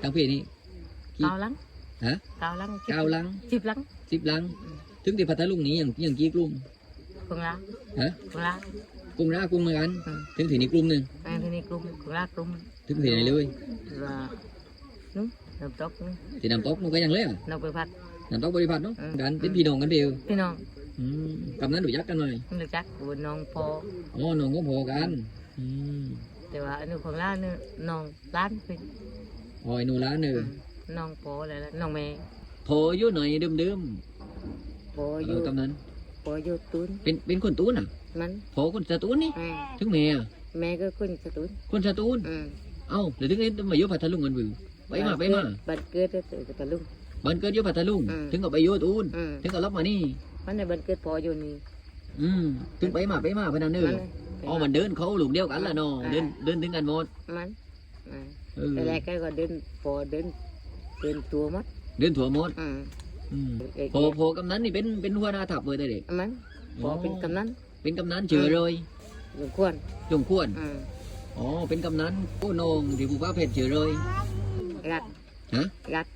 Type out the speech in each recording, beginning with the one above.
ทั้งพี่นี่ กี่ เก้าหลังฮะเก้าหลังเก้าหลังสิบหลังสิบหลัง ถึงที่พัทลุงนี้อย่างอย่างกี่กลุ่มกรุงละฮะกรุงละกลุ่มละกลุ่มเหมือนกัน อืมถึงที่นี่กลุ่มหนึ่งอันนี้กรุงกรุงละกรุงถึงที่ไหนเลย là đúng làm tốt đúng ที่น้ำตกมันก็ยังเลยอะ nấu bề phạt น้ำตกบริพัตรเนาะอืม กันเป็นพี่น้องกันเดียวพี่น้องอืมกำนั้นรู้จักกันหน่อย không được chắc của น้องพออ๋อน้องก็พอกันอืมแต่ว่าอันนี้ของร้านนี่น้องร้านเป็น อ๋อไอ้หนูร้านเนอน้องพออะไรละน้องแม่พออายุหน่อยเดิมเดิมพอๆอเอยู่อกำนั้นพออยู่ตุนเป็นเป็นคนตูนอะมันพอคนสตูนนี่อ่าถึงแม่อะแม่ก็คนสตุนคนสตูน อืมเอ้าเดี๋ยวถึงนี้มาอยู่พัทลุงกันบือไปมาไปมาบันเกิดแต่แต่ตะลุงบ้านเกิดอยู่พัทลุงอืม ถึงก็ไปอยู่ตูนอืมถึงก็รับมานี่ มันในบันเกิดพออยู่นี่อืมถึงไปมาไปมาไปนั่นเนอมันอ๋อมันเดินเขาหลุมเดียวกันละเนาะอ่าเดินเดินถึงกันหมดมันอ่า เออแต่แรกก็เดินพอเดินเดินตัวมัดเดินถั่วหมดอืม อืมเด็กพอพอกำนันนี่เป็นเป็นหัวหน้าทัพเลยแต่เด็ก มันพอเป็นกำนัน เป็นกำนันเชื่อเลยสมควรจงควรอืมอ๋อเป็นกำนันโอ้นองที่ผู้ว่าเพชรเชื่อเลยรัดฮะรัด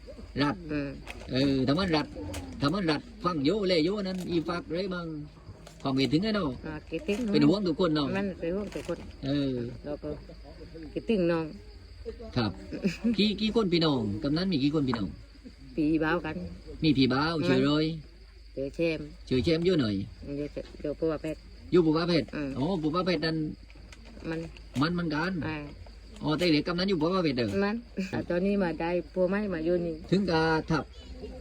รัดอืมเออถ้ามันรัดถ้ามันรัดฟังโยเลยโยนั้นอีฟักไรบ้างความเห็นถึงไงเนาะอ่าคิดถึงเป็นห่วงทุกคนเนาะมันเป็นห่วงทุกคนเออ แล้วก็คิดถึงน้อง ครับ กี่กี่คนพี่น้องกำนันมีกี่คนพี่น้อง ปีบ้าวกันมีพี่บ่าวเชื่อเลยเจอเชมเชื่อเชมเยอะหน่อยเดี๋ยวจะเดี๋ยวผู้ว่าแพทย์อยู่ผู้ว่าเพชรอืมอ๋อผู้ว่าเพชรนั้นมันมันมันกันอ่าอ๋อแต่เด็กกำนันอยู่ผู้ว่าเพชรเด้อมันแต่ตอนนี้มาได้ผัวไม้มาอยู่นี่ถึงกาทับ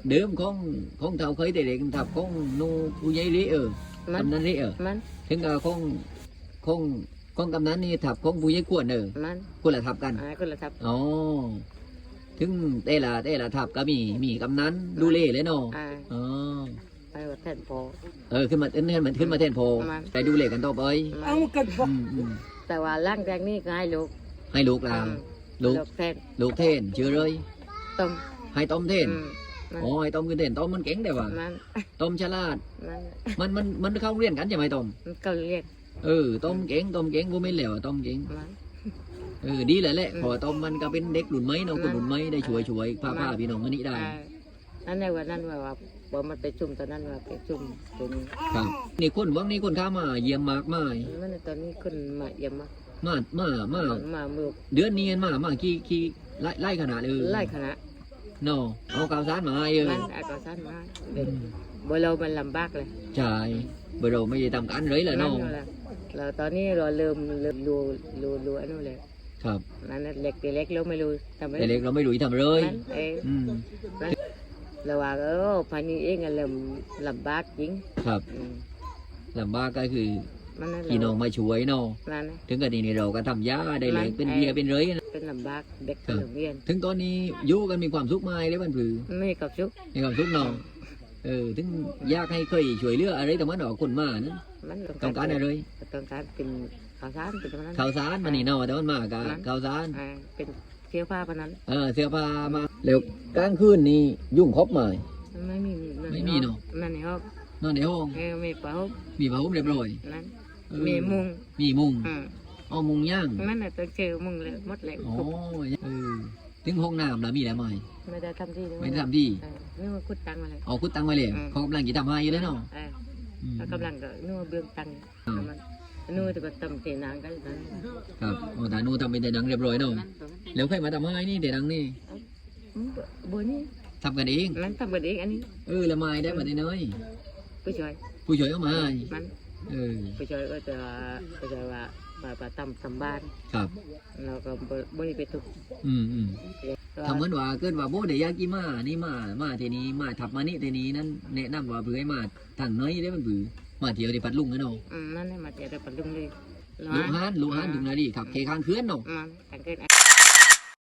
เดิมของของเท่าเคยแต่เด็กทับของนูผู้ใหญ่เลี้เออมันกำนันเลี้เออ มันถึงกาของของ ของกำนันนี่ทับของผู้ใหญ่กวนเออมันคนละทับกันอ่าคนละทับอ๋อถึงแต่ละแต่ละทับก็มีมีกำนันดูเล่เลยเนาะอ่าอ๋อไปว่าแทนพอเออขึ้นมาเอ็นเหมือนขึ้นมาแทนโพมันไปดูเล่กันต่อไปมันอืมอืมแต่ว่าร่างแรกนี่ก็ให้ลูกให้ลูกลาอืมลูกลูกแทนลูกเทนชื่อเลยต้มให้ต้มเทนอืมมันอ๋อให้ต้มคือเทนต้มมันเก่งแต่ว่ามันต้มฉลาดมันมันมันมันเข้าเรียนกันใช่ไหมต้มมันก็เรียก เออ ต้มเก่งต้มเก่งบ่ไม่นแล้วต้มเก่งมันเออดีแหละแหละอืมพอต้มมันก็เป็นเด็กรุ่นไหมเนาะอืมคนรุ่นไหมได้ช่วยช่วยพาอืมพาพี่น้องอันนี้ได้อ่านั่นในวันนั้นว่าว่าว่ามันไปจุ่มตอนนั้นว่าไปจุ่มตรงนี้ครับนี่คนวังนี่คนข้ามาเยี่ยมมากมายมันตอนนี้คนมาเยี่ยมมามามามามาเมื่อเดือนนี้มามากี่กี่ไล่ไล่ขนาดเออไล่คณะเนาะเอาข่าวสารมาให้เออมันอากาศสั้นมาอืมบ่เรามันลำบากเลยใช่เบอร์เราไม่ได้ทำกันเลยแหละนั่นเนาะนั่น แหละเราตอนนี้เราเริ่มเริ่มรู้รู้รู้อันนู้นเลยครับนั่นน่ะเล็กแต่เล็กเราไม่รู้ทำไมแต่เล็กเราไม่รู้ทำเลยนั่นเองอืมเราว่าเออพันนี้เองอะเริ่มลำบากจริงครับอืมลำบากก็คือมันนั่นแหละพี่น้องมาช่วยเนาะนั่นน่ะ ถึงกันนี่เราก็ทำยาได้เลยเป็นเบียร์เป็นเลยนะเป็นลำบากเด็กครัไปบโรงเรียนถึงตอนนี้อยู่กันมีความสุขไหมเลยบ้านผือไม่กับชุกมีความสุขเนาะ เออถึงอยากให้เคยช่วยเหลืออะไรแต่มันออกคนมานะมันต้องการอะไรต้องการเป็นข่าวสารเป็นประมาณนั้นข่าวสารมานี่เนาะแต่มันมากะนั้นข่าวสารอ่าเป็นเสื้อผ้าประนั้นเออเสื้อผ้ามาแล้วกลางคืนนี่ยุ่งครบไหมไม่มีไม่มีเนอะนั่นในห้องนอนในห้องเออไม่เปล่ามีผ้าห่มเรียบร้อยนั้นเออมีมุงมีมุงอืมอ๋อมุงย่างมันน่ะต้องเจอมุงเลยหมดเลยอ๋อเออ ถึงห้องน้ำแล้วมีแล้วไหมไม่ได้ทำที่ไม่ได้ทำที่เออนี่มันคุดตังมาเลยเอาคุดตังไว้เลยอืมเขากำลังจะทำให้อยู่แล้วเนาะเอออืมแล้วกำลังก็นู่นเบื้องตังอืมมันนู่นแต่ก็ตำเจนางกันนั้นครับโอ้แต่หนูทำเป็นแต่หนังเรียบร้อยเนาะแล้วใครมาทำให้นี่แต่หนังนี่อืมบัวนี่ทำกันเองมันทำกันเองอันนี้เออละไม้ได้มาได้น้อยผู้ช่วยผู้ช่วยเอามาให้มันเออผู้ช่วยก็จะก็จะว่า ว่าว่าทำทำบ้านครับ เราก็บ่บ่ได้ไปทุกอืมอืมก็ทำเหมือนว่าเกิดว่าโบเดียากิมานี่มา มาทีนี้มาทับมานี่ทีนี้นั้นแนะนำว่าเผื่อให้มาทางน้อยได้มันเบื่อมาเที่ยวที่พัดลุงนะเนาะอืมนั่นแหละมาเจอได้ปันดุงเลยลูกฮานลูกฮานถึงไหนดีขับเคข้างเคือนเนาะมันกันเกิด